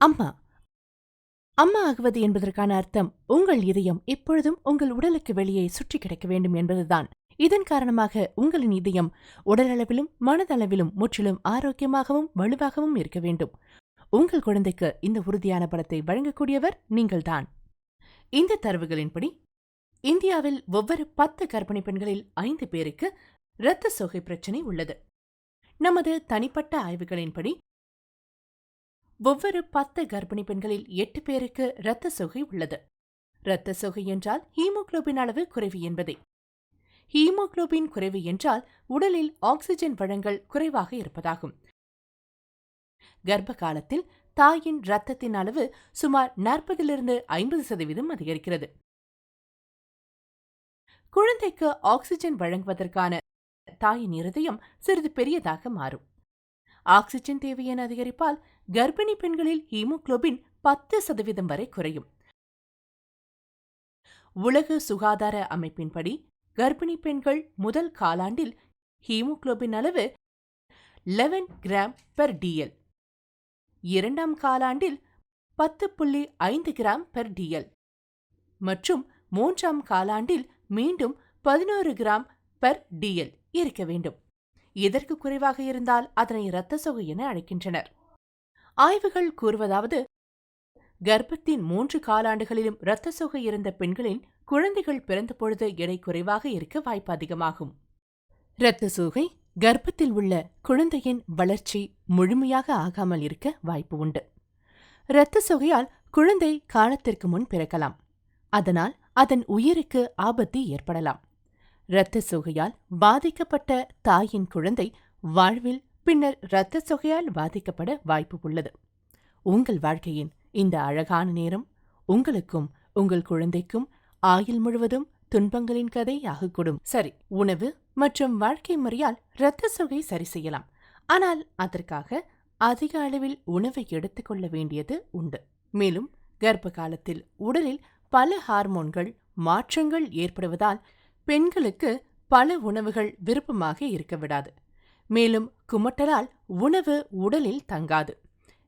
அம்மா. அம்மா ஆகுவது என்பதற்கான அர்த்தம் உங்கள் இதயம் எப்பொழுதும் உங்கள் உடலுக்கு வெளியே சுற்றி கிடக்க வேண்டும் என்பதுதான். இதன் காரணமாக உங்களின் இதயம் உடலளவிலும் மனதளவிலும் முற்றிலும் ஆரோக்கியமாகவும் வலுவாகவும் இருக்க வேண்டும். உங்கள் குழந்தைக்கு இந்த உறுதியான பலத்தை வழங்கக்கூடியவர் நீங்கள்தான். இந்த தரவுகளின்படி இந்தியாவில் ஒவ்வொரு பத்து கர்ப்பிணி பெண்களில் ஐந்து பேருக்கு இரத்த சோகை பிரச்சினை உள்ளது. நமது தனிப்பட்ட ஆய்வுகளின்படி ஒவ்வொரு பத்து கர்ப்பிணி பெண்களில் எட்டு பேருக்கு இரத்த சோகை உள்ளது. இரத்த சோகை என்றால் ஹீமோகுளோபின் அளவு குறைவு என்பதே. ஹீமோகுளோபின் குறைவு என்றால் உடலில் ஆக்சிஜன் வழங்கல் குறைவாக இருப்பதாகும். கர்ப்ப காலத்தில் தாயின் இரத்தத்தின் அளவு சுமார் நாற்பதிலிருந்து ஐம்பது சதவீதம் அதிகரிக்கிறது. குழந்தைக்கு ஆக்சிஜன் வழங்குவதற்கான தாயின் இருதயம் சிறிது பெரியதாக மாறும். ஆக்சிஜன் தேவையின் அதிகரிப்பால் கர்ப்பிணி பெண்களில் ஹீமோகுளோபின் பத்து சதவீதம் வரை குறையும். உலக சுகாதார அமைப்பின்படி கர்ப்பிணி பெண்கள் முதல் காலாண்டில் ஹீமோகுளோபின் அளவு லெவன் கிராம் பெர் டிஎல் இரண்டாம் காலாண்டில் பத்து புள்ளி ஐந்து கிராம் பெர் டிஎல் மற்றும் மூன்றாம் காலாண்டில் மீண்டும் பதினோரு கிராம் பெர் டிஎல் இருக்க வேண்டும். இதற்கு குறைவாக இருந்தால் அதனை இரத்த சொகை என அழைக்கின்றனர். ஆய்வுகள் கூறுவதாவது கர்ப்பத்தின் மூன்று காலாண்டுகளிலும் இரத்த சோகை இருந்த பெண்களின் குழந்தைகள் பிறந்த பொழுது எடை குறைவாக இருக்க வாய்ப்பு அதிகமாகும். இரத்த சோகை கர்ப்பத்தில் உள்ள குழந்தையின் வளர்ச்சி முழுமையாக ஆகாமல் இருக்க வாய்ப்பு உண்டு. இரத்த சோகையால் குழந்தை காலத்திற்கு முன் பிறக்கலாம். அதனால் அதன் உயிருக்கு ஆபத்து ஏற்படலாம். இரத்த சோகையால் பாதிக்கப்பட்ட தாயின் குழந்தை வாழ்வில் பின்னர் இரத்த சொகையால் பாதிக்கப்பட வாய்ப்பு உள்ளது உங்கள் வாழ்க்கையின் இந்த அழகான நேரம் உங்களுக்கும் உங்கள் குழந்தைக்கும் ஆயுள் முழுவதும் துன்பங்களின் கதை ஆகக்கூடும் சரி உணவு மற்றும் வாழ்க்கை முறையால் இரத்த சொகை சரி செய்யலாம். ஆனால் அதற்காக அதிக அளவில் உணவை எடுத்துக்கொள்ள வேண்டியது உண்டு. மேலும் கர்ப்ப காலத்தில் உடலில் பல ஹார்மோன்கள் மாற்றங்கள் ஏற்படுவதால் பெண்களுக்கு பல உணவுகள் விருப்பமாக இருக்க விடாது. மேலும் குமட்டலால் உணவு உடலில் தங்காது.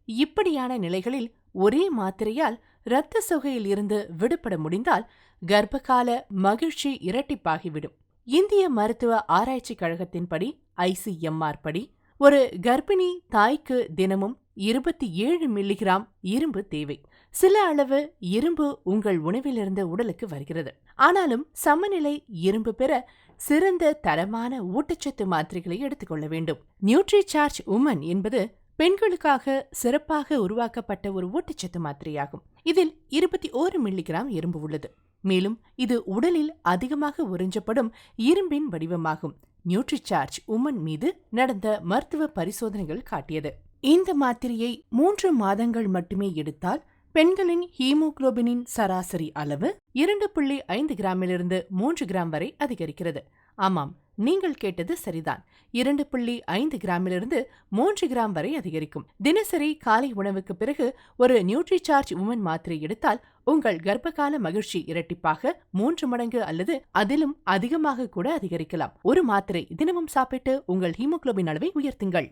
இப்படியான நிலைகளில் ஒரே மாத்திரையால் இரத்த சொகையில் இருந்து விடுபட முடிந்தால் கர்ப்பகால மகிழ்ச்சி இரட்டிப்பாகிவிடும். இந்திய மருத்துவ ஆராய்ச்சி கழகத்தின்படி ஐசிஎம்ஆர் படி ஒரு கர்ப்பிணி தாய்க்கு தினமும் இருபத்தி ஏழு மில்லிகிராம் இரும்பு தேவை. சில அளவு இரும்பு உங்கள் உணவிலிருந்து உடலுக்கு வருகிறது. ஆனாலும் சமநிலை இரும்பு பெற சிறந்த தரமான ஊட்டச்சத்து மாத்திரைகளை எடுத்துக்கொள்ள வேண்டும். நியூட்ரி சார்ஜ் உமன் என்பது பெண்களுக்காக சிறப்பாக உருவாக்கப்பட்ட ஒரு ஊட்டச்சத்து மாத்திரையாகும். இதில் இருபத்தி ஓரு மில்லிகிராம் இரும்பு உள்ளது. மேலும் இது உடலில் அதிகமாக உறிஞ்சப்படும் இரும்பின் வடிவமாகும். நியூட்ரி சார்ஜ் உமன் மீது நடந்த மருத்துவ பரிசோதனைகள் காட்டியது. இந்த மாத்திரையை மூன்று மாதங்கள் மட்டுமே எடுத்தால் பெண்களின் ஹீமோகுளோபினின் சராசரி அளவு இரண்டு புள்ளி ஐந்து கிராமிலிருந்து மூன்று கிராம் வரை அதிகரிக்கிறது. ஆமாம் நீங்கள் கேட்டது சரிதான். இரண்டு புள்ளி ஐந்து கிராமிலிருந்து மூன்று கிராம் வரை அதிகரிக்கும். தினசரி காலை உணவுக்கு பிறகு ஒரு நியூட்ரி சார்ஜ் உமன் மாத்திரை எடுத்தால் உங்கள் கர்ப்பகால மகிழ்ச்சி இரட்டிப்பாக மூன்று மடங்கு அல்லது அதிலும் அதிகமாக கூட அதிகரிக்கலாம். ஒரு மாத்திரை தினமும் சாப்பிட்டு உங்கள் ஹீமோகுளோபின் அளவை உயர்த்துங்கள்.